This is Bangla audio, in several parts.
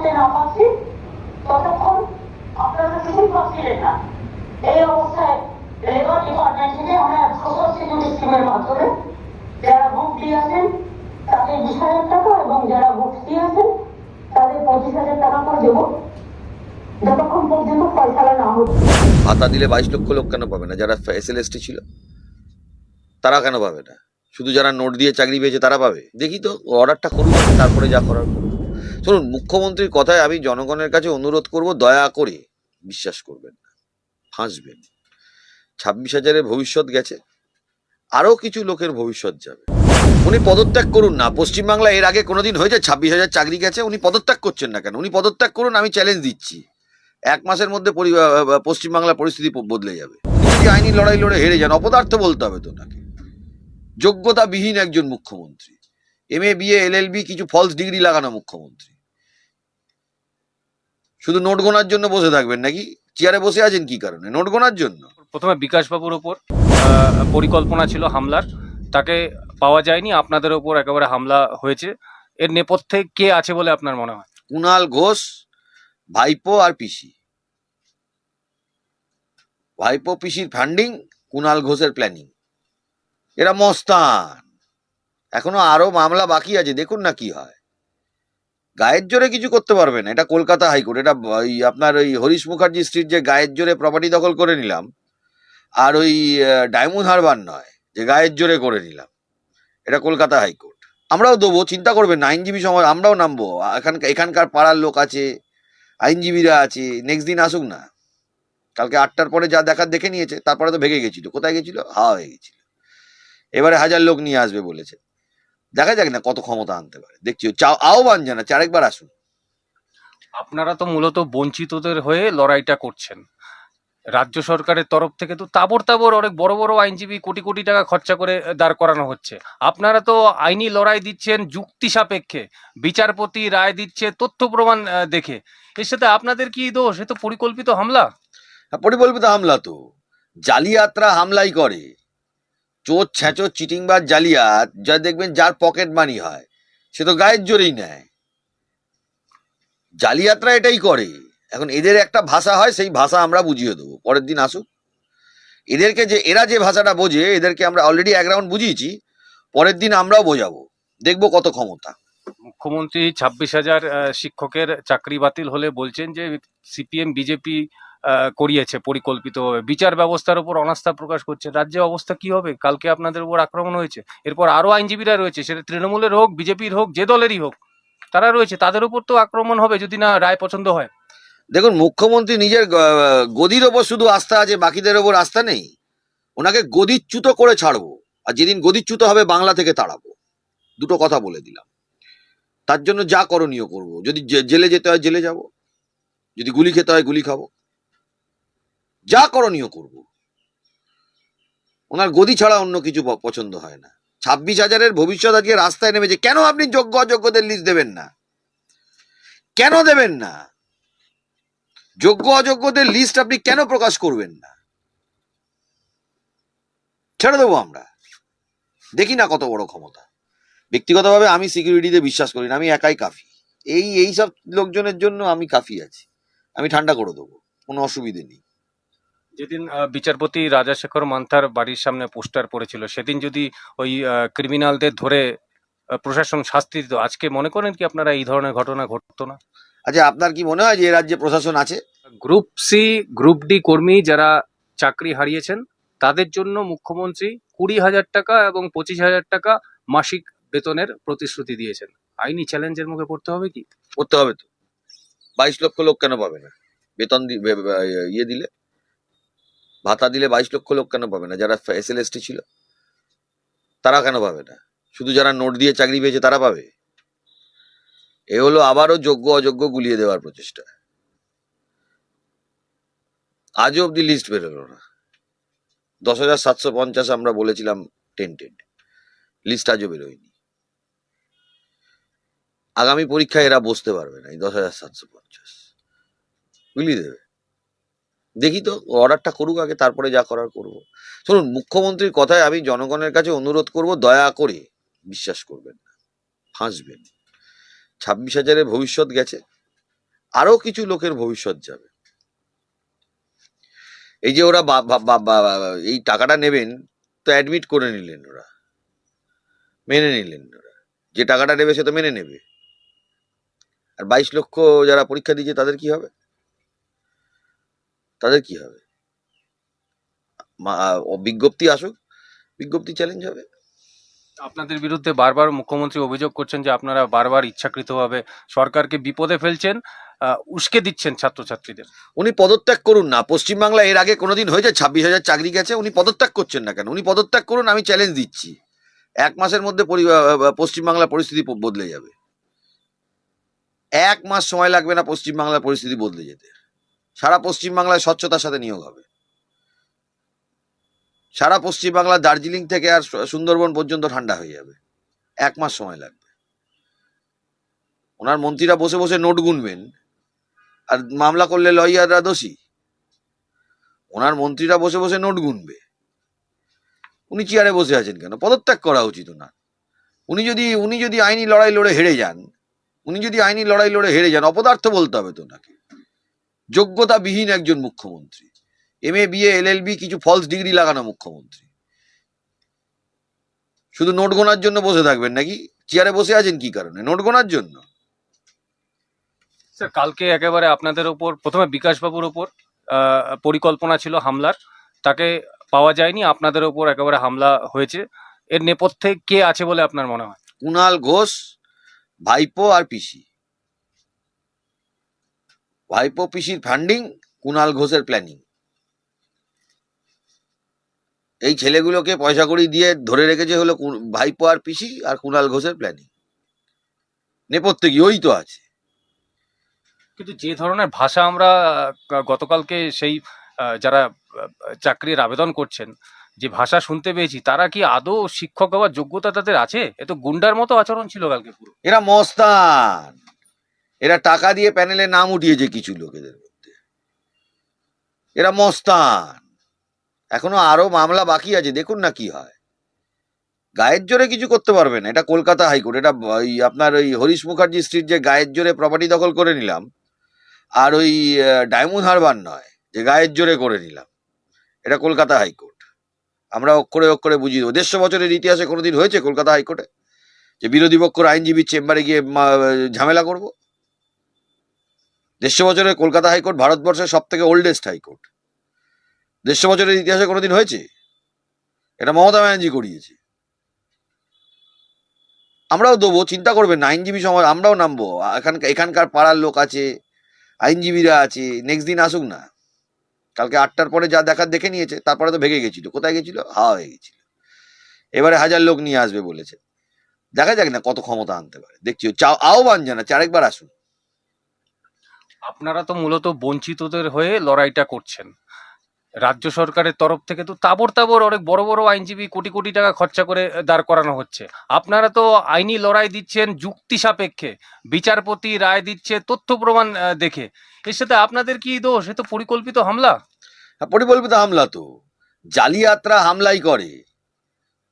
করতে না পারছি, ততক্ষণ আপনারা কিছুই পাচ্ছিলেন না। এই অবস্থায় লেবার ডিপার্টমেন্ট আমরা স্কিমের মাধ্যমে যারা বুক দিয়ে আছেন, তাদের বিশ হাজার টাকা এবং যারা বুক দিয়ে আছেন, তাদের পঁচিশ হাজার টাকা করে দেবো। ভাতা দিলে বাইশ লক্ষ লোক কেন পাবে না? যারা এস ছিল, তারা কেন পাবে না? শুধু যারা নোট দিয়ে চাকরি পেয়েছে, তারা পাবে? দেখি তো অর্ডারটা করুন তারপরে যা করার শুনুন মুখ্যমন্ত্রীর কথায় আমি জনগণের কাছে অনুরোধ করব, দয়া করে বিশ্বাস করবেন না, ফাঁসবেন। ছাব্বিশ হাজারের ভবিষ্যৎ গেছে, আরও কিছু লোকের ভবিষ্যৎ যাবে। উনি পদত্যাগ করুন না, পশ্চিমবাংলা এর আগে কোনোদিন হয়েছে, ছাব্বিশ হাজার চাকরি গেছে, উনি পদত্যাগ করছেন না কেন? উনি পদত্যাগ করুন, আমি চ্যালেঞ্জ দিচ্ছি। এক মাসের মধ্যে পশ্চিমবাংলার পরিস্থিতি বদলে যাবে। যদি আইনি লড়াই লড়ে হেরে যান, অপদার্থ বলতে হবে তো ওনাকে। যোগ্যতাবিহীন একজন মুখ্যমন্ত্রী, M A BA L L B, কিছু ফলস ডিগ্রি লাগানো মুখ্যমন্ত্রী। শুধু নোট গোনার জন্য বসে থাকবেন নাকি? চেয়ারে বসে আছেন কি কারণে? নোট গোনার জন্য? প্রথমে বিকাশবাবুর ওপর পরিকল্পনা ছিল হামলার। তাকে পাওয়া যায়নি আপনাদের ওপর একেবারে হামলা হয়েছে। এর নেপথ্যে কে আছে বলে আপনার মনে হয়? কুণাল ঘোষ ভাইপো আর পিসি। ভাইপো পিসির ফান্ডিং কুণাল ঘোষের প্ল্যানিং এরা মস্তান। এখনও আরও মামলা বাকি আছে দেখুন না কি হয়। গায়ের জোরে কিছু করতে পারবে না। এটা কলকাতা হাইকোর্ট। এটা, ওই আপনার ওই হরিশ মুখার্জি স্ট্রিট যে গায়ের জোরে প্রপার্টি দখল করে নিলাম, আর ওই ডায়মন্ড হারবার নয়, যে গায়ের জোরে করে নিলাম। এটা কলকাতা হাইকোর্ট। আমরাও দেবো, চিন্তা করবেন না, আইনজীবী সমাজ, আমরাও নামবো। এখানকার এখানকার পাড়ার লোক আছে, আইনজীবীরা আছে নেক্সট দিন আসুক না। কালকে আটটার পরে যা দেখার দেখে নিয়েছে, তারপরে তো ভেগে গেছিল। কোথায় গেছিল? হাওয়া হয়ে গেছিল। এবারে হাজার লোক নিয়ে আসবে বলেছে। দেখা যাক না কত ক্ষমতা আনতে পারে। দেখছি চাও আহ্বান জানা চারেকবার আসুন। আপনারা তো মূলত বঞ্চিতদের হয়ে লড়াইটা করছেন। রাজ্য সরকারের তরফ থেকে তো তাবর তাবর অনেক বড় বড় আইনজীবী কোটি কোটি টাকা খরচা করে দাঁড় করানো হচ্ছে। আপনারা তো আইনি লড়াই দিচ্ছেন যুক্তি সাপেক্ষে। বিচারপতি রায় দিচ্ছে তথ্য প্রমাণ দেখে। এর সাথে আপনাদের কি দোষ? এ তো পরিকল্পিত হামলা। হ্যাঁ, পরিকল্পিত হামলা তো। জালিয়াতরা হামলাই করে। চোর, ছ্যাঁচো, চিটিংবাজ, জালিয়াত, যা দেখবেন যার পকেট মানি হয়, সে তো গায়ের জোরেই নেয়। জালিয়াতরা এটাই করে। এখন এদের একটা ভাষা হয়, সেই ভাষা আমরা বুঝিয়ে দেবো। পরের দিন আসুক। এদেরকে যে, এরা যে ভাষাটা বোঝে, এদেরকে আমরা অলরেডি এক রাউন্ড বুঝিয়েছি, পরের দিন আমরাও বোঝাবো। দেখব কত ক্ষমতা। মুখ্যমন্ত্রী ছাব্বিশ হাজার শিক্ষকের চাকরি বাতিল হলে বলছেন যে সিপিএম, বিজেপি করিয়েছে পরিকল্পিতভাবে। বিচার ব্যবস্থার উপর অনাস্থা প্রকাশ করছে। রাজ্যে অবস্থা কি হবে? কালকে আপনাদের উপর আক্রমণ হয়েছে। এরপর আরও আইনজীবীরা রয়েছে। সেটা তৃণমূলের হোক, বিজেপির হোক, যে দলেরই হোক, তারা রয়েছে। তাদের উপর তো আক্রমণ হবে যদি না রায় পছন্দ হয়। দেখুন, মুখ্যমন্ত্রী নিজের গদির ওপর শুধু আস্থা আছে, বাকিদের ওপর আস্থা নেই। ওনাকে গদিচ্যুত করে ছাড়বো। আর যেদিন গদিচ্যুত হবে, বাংলা থেকে তাড়াবো। দুটো কথা বলে দিলাম। তার জন্য যা করণীয় করব। যদি জেলে যেতে হয় জেলে যাব। যদি গুলি খেতে হয় গুলি খাব। যা করণীয় করব। ওনার গদি ছাড়া অন্য কিছু পছন্দ হয় না। ছাব্বিশ হাজারের ভবিষ্যৎ আজকে রাস্তায় নেমেছে। কেন আপনি যোগ্য অযোগ্যদের লিস্ট দেবেন না? কেন দেবেন না? যোগ্য অযোগ্যদের লিস্ট আপনি কেন প্রকাশ করবেন না? ছেড়ে দেবো আমরা। দেখি না কত বড় ক্ষমতা। ব্যক্তিগতভাবে আমি সিকিউরিটিতে বিশ্বাস করি না আমি একাই কাফি। এই এই সব লোকজনের জন্য আমি কাফি আছি। আমি ঠান্ডা করে দেবো কোনো অসুবিধে নেই। যেদিন বিচারপতি রাজাশেখর মান্থার বাড়ির সামনে পোস্টার পড়েছিল সেদিন যদি ওই ক্রিমিনালদের ধরে প্রশাসন শাস্তি দিত আজকে মনে করেন কি আপনারা এই ধরনের ঘটনা ঘটতো না? আচ্ছা আপনার কি মনে হয় যে রাজ্যে প্রশাসন আছে? গ্রুপ সি গ্রুপ ডি কর্মী যারা চাকরি হারিয়েছেন তাদের জন্য মুখ্যমন্ত্রী কুড়ি হাজার টাকা এবং পঁচিশ হাজার টাকা মাসিক বেতনের প্রতিশ্রুতি দিয়েছেন। আইনি চ্যালেঞ্জের মুখে পড়তে হবে কি? করতে হবে তো। বাইশ লক্ষ লোক কেন পাবে না? বেতন ইয়ে দিলে? ভাতা দিলে বাইশ লক্ষ লোক কেন পাবে না? যারা এস এল ছিল, তারা কেন পাবে না? শুধু যারা নোট দিয়ে চাকরি পেয়েছে, তারা পাবে? এ হলো আবারও যোগ্য অযোগ্য গুলিয়ে দেওয়ার প্রচেষ্টা। আজও অব্দি লিস্ট বেরোলো না। দশ হাজার সাতশো পঞ্চাশ আমরা বলেছিলাম টেন্টেড। লিস্ট আজও বেরোয়নি। আগামী পরীক্ষায় এরা বসতে পারবে না, এই দশ হাজার সাতশো পঞ্চাশ। বুঝলি দেবে দেখি তো, অর্ডারটা করুক আগে, তারপরে যা করার করব। শুনুন, মুখ্যমন্ত্রীর কথায় আমি জনগণের কাছে অনুরোধ করব, দয়া করে বিশ্বাস করবেন না, ফাঁসবেন। ছাব্বিশ হাজারের ভবিষ্যৎ গেছে আরও কিছু লোকের ভবিষ্যৎ যাবে। এই যে ওরা এই টাকাটা নেবেন, তো অ্যাডমিট করে নিলেন ওরা, মেনে নিলেন ওরা। যে টাকাটা নেবে, সে তো মেনে নেবে। আর বাইশ লক্ষ যারা পরীক্ষা দিয়েছে তাদের কি হবে? তাদের কি হবে? বিজ্ঞপ্তি আসুক বিজ্ঞপ্তি চ্যালেঞ্জ হবে। আপনাদের বিরুদ্ধে বারবার মুখ্যমন্ত্রী অভিযোগ করছেন যে আপনারা বারবার ইচ্ছাকৃতভাবে সরকারকে বিপদে ফেলছেন উস্কে দিচ্ছেন ছাত্রছাত্রীদের। উনি পদত্যাগ করুন না। পশ্চিমবাংলা এর আগে কোনোদিন হয়েছে ছাব্বিশ হাজার চাকরি গেছে উনি পদত্যাগ করছেন না কেন? উনি পদত্যাগ করুন আমি চ্যালেঞ্জ দিচ্ছি। এক মাসের মধ্যে পশ্চিমবাংলার পরিস্থিতি বদলে যাবে। এক মাস সময় লাগবে না পশ্চিমবাংলার পরিস্থিতি বদলে যেতে। সারা পশ্চিমবাংলায় স্বচ্ছতার সাথে নিয়োগ হবে। সারা পশ্চিমবাংলা দার্জিলিং থেকে আর সুন্দরবন পর্যন্ত ঠান্ডা হয়ে যাবে। এক মাস সময় লাগবে। ওনার মন্ত্রীরা বসে বসে নোট গুনবেন। আর মামলা করলে লয়াররা দোষী। ওনার মন্ত্রীরা বসে বসে নোট গুনবে। উনি চেয়ারে বসে আছেন কেন? পদত্যাগ করা উচিত ওনার। উনি যদি উনি যদি আইনি লড়াই লড়ে হেরে যান উনি যদি আইনি লড়াই লড়ে হেরে যান অপদার্থ বলতে হবে তো ওনাকে। যোগ্যতাবিহীন একজন মুখ্যমন্ত্রী। M A BA L L B কিছু ফলস ডিগ্রি লাগানো মুখ্যমন্ত্রী। শুধু নোট গোনার জন্য বসে থাকবেন নাকি? চেয়ারে বসে আছেন কি কারণে? নোট গোনার জন্য। স্যার কালকে একেবারে আপনাদের ওপর প্রথমে বিকাশবাবুর ওপর পরিকল্পনা ছিল হামলার। তাকে পাওয়া যায়নি আপনাদের ওপর একেবারে হামলা হয়েছে। এর নেপথ্যে কে আছে বলে আপনার মনে হয়? কুনাল ঘোষ ভাইপো আর পিসি। ভাইপো পিসির ফান্ডিং কুনাল ঘোষের প্ল্যানিং এই ছেলেগুলোকে পয়সা কড়ি দিয়ে ধরে রেখেছে হলো ভাইপো আর পিসি আর কুনাল ঘোষের প্ল্যানিং নেপথ্যে কি ওই তো আছে। কিন্তু যে ধরনের ভাষা আমরা গতকালকে সেই যারা চাকরির আবেদন করছেন যে ভাষা শুনতে পেয়েছি, তারা কি আদৌ শিক্ষক হওয়ার যোগ্যতা তাদের আছে? এ তো গুন্ডার মতো আচরণ ছিল কালকে পুরো। এরা মস্তান। এরা টাকা দিয়ে প্যানেলে নাম উঠিয়েছে কিছু লোকেদের মধ্যে। এরা মস্তান। এখনও আরও মামলা বাকি আছে, দেখুন না কি হয়। গায়ের জোরে কিছু করতে পারবে না, এটা কলকাতা হাইকোর্ট। এটা ওই আপনার ওই হরিশ মুখার্জি স্ট্রিট যে গায়ের জোরে প্রপার্টি দখল করে নিলাম, আর ওই ডায়মন্ড হারবার নয়, যে গায়ের জোরে করে নিলাম, এটা কলকাতা হাইকোর্ট। আমরা অক্ষরে অক্ষরে বুঝিয়ে দেবো। দেড়শো বছরের ইতিহাসে কোনোদিন হয়েছে কলকাতা হাইকোর্টে? যে বিরোধী পক্ষর আইনজীবীর চেম্বারে গিয়ে ঝামেলা করব? দেড়শো বছরের কলকাতা হাইকোর্ট ভারতবর্ষের সব থেকে ওল্ডেস্ট হাইকোর্ট। দেড়শো বছরের ইতিহাসে কোনোদিন হয়েছে? এটা মমতা ব্যানার্জি করিয়েছে। আমরাও দেবো, চিন্তা করবেন আইনজীবী সমাজ, আমরাও নামবো। এখানকার এখানকার পাড়ার লোক আছে, আইনজীবীরা আছে নেক্সট দিন আসুক না। কালকে আটটার পরে যা দেখার দেখে নিয়েছে, তারপরে তো ভেগে গেছিল। কোথায় গেছিল? হাওয়া হয়ে গেছিল। এবারে হাজার লোক নিয়ে আসবে বলেছে। দেখা যাক না কত ক্ষমতা আনতে পারে। দেখছি ও চা- আহ্বান জানাচ্ছে আরেকবার আসুন। আপনারা তো মূলত বঞ্চিতদের হয়ে লড়াইটা করছেন। রাজ্য সরকারের তরফ থেকে তো তাবর তাবর অনেক বড় বড় আইনজীবী কোটি কোটি টাকা খরচা করে দাঁড় করানো হচ্ছে। আপনারা তো আইনি লড়াই দিচ্ছেন যুক্তি সাপেক্ষে। বিচারপতি রায় দিচ্ছে তথ্য প্রমাণ দেখে। এর সাথে আপনাদের কি দোষ? এ তো পরিকল্পিত হামলা। পরিকল্পিত হামলা তো। জালিয়াতরা হামলাই করে।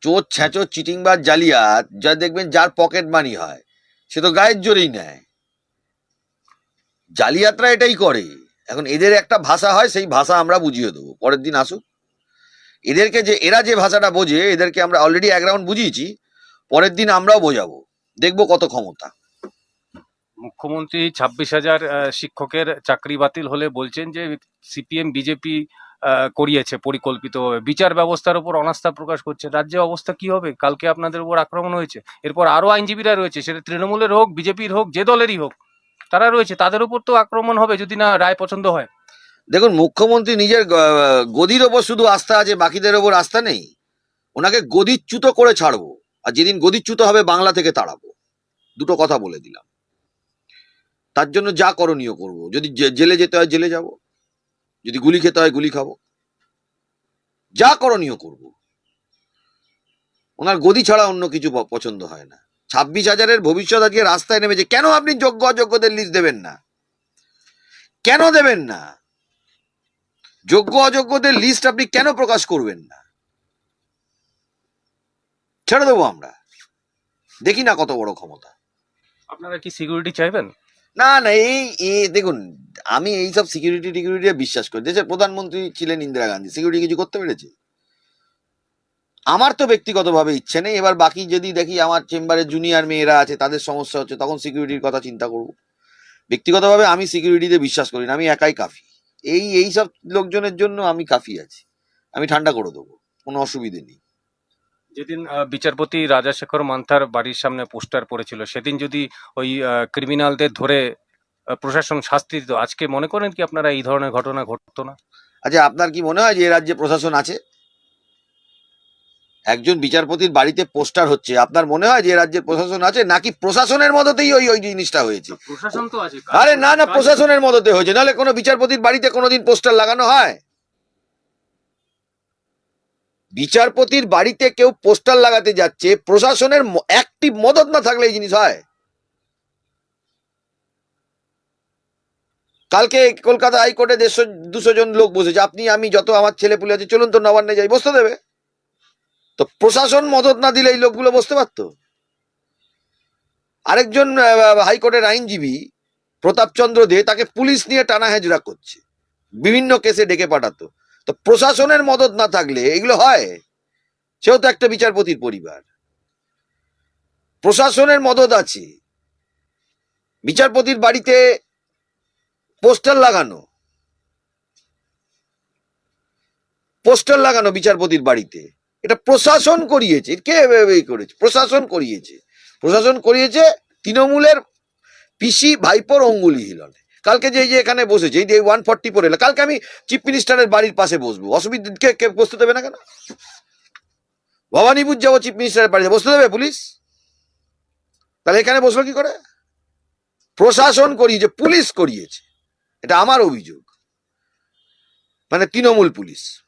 চোর ছ্যাঁচোর চিটিংবাজ জালিয়াত, যা দেখবেন যার পকেট মানি হয়, সে তো গায়ের জোরেই নেয়। জালিয়াতরা এটাই করে। এখন এদের একটা ভাষা হয়, সেই ভাষা আমরা বুঝিয়ে দেবো। পরের দিন আসুক। এদেরকে যে, এরা যে ভাষাটা বোঝে, এদেরকে আমরা অলরেডি এক রাউন্ড বুঝিয়েছি, পরের দিন আমরাও বোঝাবো। দেখব কত ক্ষমতা। মুখ্যমন্ত্রী ছাব্বিশ হাজার শিক্ষকের চাকরি বাতিল হলে বলছেন যে সিপিএম, বিজেপি করিয়েছে পরিকল্পিতভাবে। বিচার ব্যবস্থার উপর অনাস্থা প্রকাশ করছে। রাজ্যে অবস্থা কি হবে? কালকে আপনাদের উপর আক্রমণ হয়েছে। এরপর আরও আইনজীবীরা রয়েছে। সেটা তৃণমূলের হোক, বিজেপির হোক, যে দলেরই হোক, তারা রয়েছে। তাদের উপর তো আক্রমণ হবে যদি না রায় পছন্দ হয়। দেখুন, মুখ্যমন্ত্রী নিজের গদির ওপর শুধু আস্থা আছে, বাকিদের ওপর আস্থা নেই। ওনাকে গদিচ্যুত করে ছাড়বো। আর যেদিন গদিচ্যুত হবে, বাংলা থেকে তাড়াবো। দুটো কথা বলে দিলাম। তার জন্য যা করণীয় করব। যদি জেলে যেতে হয় জেলে যাব। যদি গুলি খেতে হয় গুলি খাব। যা করণীয় করব। ওনার গদি ছাড়া অন্য কিছু পছন্দ হয় না। ছাব্বিশ হাজারের ভবিষ্যৎ আজকে রাস্তায় নেমেছে। কেন আপনি যোগ্য অযোগ্যদের লিস্ট দেবেন না? কেন দেবেন না? যোগ্য অযোগ্যদের লিস্ট আপনি কেন প্রকাশ করবেন না? ছেড়ে দেবো আমরা। দেখি না কত বড় ক্ষমতা। আপনারা কি সিকিউরিটি চাইবেন? না না, এই দেখুন, আমি এই সব সিকিউরিটি টিকিউরিটি বিশ্বাস করি। দেশের প্রধানমন্ত্রী ছিলেন ইন্দিরা গান্ধী। সিকিউরিটি কিছু করতে পেরেছে? আমার তো ব্যক্তিগতভাবে ইচ্ছে নেই। এবার বাকি যদি দেখি আমার চেম্বারে জুনিয়র মেয়েরা আছে, তাদের সমস্যা হচ্ছে, তখন সিকিউরিটির কথা চিন্তা করব। ব্যক্তিগতভাবে আমি সিকিউরিটিতে বিশ্বাস করি না। আমি একাই কাফি। এই এই সব লোকজনের জন্য আমি কাফি আছি। আমি ঠান্ডা করে দেবো। কোনো অসুবিধে নেই। যেদিন বিচারপতি রাজাশেখর মান্থার বাড়ির সামনে পোস্টার পড়েছিল সেদিন যদি ওই ক্রিমিনালদের ধরে প্রশাসন শাস্তি দিত আজকে মনে করেন কি আপনারা এই ধরনের ঘটনা ঘটতো না? আচ্ছা আপনার কি মনে হয় যে এ রাজ্যে প্রশাসন আছে? একজন বিচারপতির বাড়িতে পোস্টার হচ্ছে আপনার মনে হয় যে রাজ্যের প্রশাসন আছে? নাকি প্রশাসনের মদতেই ওই ওই জিনিসটা হয়েছে? প্রশাসন তো আছে আরে না না প্রশাসনের মদতে হয়েছে নাহলে কোনো বিচারপতির বাড়িতে কোনোদিন পোস্টার লাগানো হয়? বিচারপতির বাড়িতে কেউ পোস্টার লাগাতে যাচ্ছে, প্রশাসনের অ্যাক্টিভ মদত না থাকলে এই জিনিস হয়? কালকে কলকাতা হাইকোর্টে দেড়শো, দুশো জন লোক বসেছে। আপনি, আমি যত আমার ছেলে পুলে আছে, চলুন তো নবান্নে যাই, বসতে দেবে? তো প্রশাসন মদত না দিলে এই লোকগুলো বসতে পারতো? আরেকজন হাইকোর্টের আইনজীবী, প্রতাপচন্দ্র দে, তাকে পুলিশ নিয়ে টানা হেজরা করছে। বিভিন্ন কেসে ডেকে পাঠাতো। তো প্রশাসনের মদত না থাকলে এগুলো হয়? সেও তো একটা বিচারপতির পরিবার। প্রশাসনের মদত আছে। বিচারপতির বাড়িতে পোস্টার লাগানো। পোস্টার লাগানো বিচারপতির বাড়িতে। এটা প্রশাসন করিয়েছে। কে করেছে? প্রশাসন করিয়েছে। প্রশাসন করিয়েছে তৃণমূলের পিসি ভাইপোর অঙ্গুলি হিলনে। কালকে যে এই যে এখানে বসেছে, এই যে ওয়ান ফর্টি ফোর এলো, কালকে আমি চিফ মিনিস্টারের বাড়ির পাশে বসবো। অসুবিধা, কে কে বসতে দেবে না কেন? ভবানীপুর যাব চিফ মিনিস্টারের বাড়িতে বসতে দেবে পুলিশ? তাহলে এখানে বসল কি করে? প্রশাসন করিয়েছে, পুলিশ করিয়েছে। এটা আমার অভিযোগ। মানে তৃণমূল পুলিশ।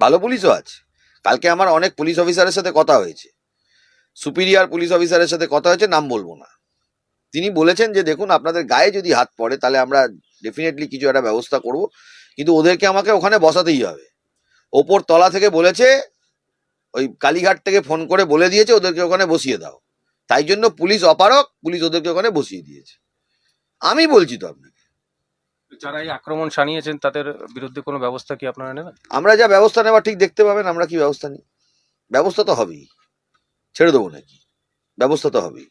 ভালো পুলিশও আছে। কালকে আমার অনেক পুলিশ অফিসারের সাথে কথা হয়েছে। সুপিরিয়র পুলিশ অফিসারের সাথে কথা হয়েছে, নাম বলব না। তিনি বলেছেন যে দেখুন আপনাদের গায়ে যদি হাত পড়ে তাহলে আমরা ডেফিনেটলি কিছু একটা ব্যবস্থা করব। কিন্তু ওদেরকে আমাকে ওখানে বসাতেই হবে। ওপর তলা থেকে বলেছে ওই কালীঘাট থেকে ফোন করে বলে দিয়েছে ওদেরকে ওখানে বসিয়ে দাও। তাই জন্য পুলিশ অপারক পুলিশ ওদেরকে ওখানে বসিয়ে দিয়েছে। আমি বলছি তো আপনাকে। যারা এই আক্রমণ সানিয়েছেন তাদের বিরুদ্ধে কোনো ব্যবস্থা কি আপনারা নেবেন? আমরা যা ব্যবস্থা নেওয়া ঠিক দেখতে পাবেন আমরা কি ব্যবস্থা নিই? ব্যবস্থা তো হবেই। ছেড়ে দেবো নাকি? ব্যবস্থা তো হবেই।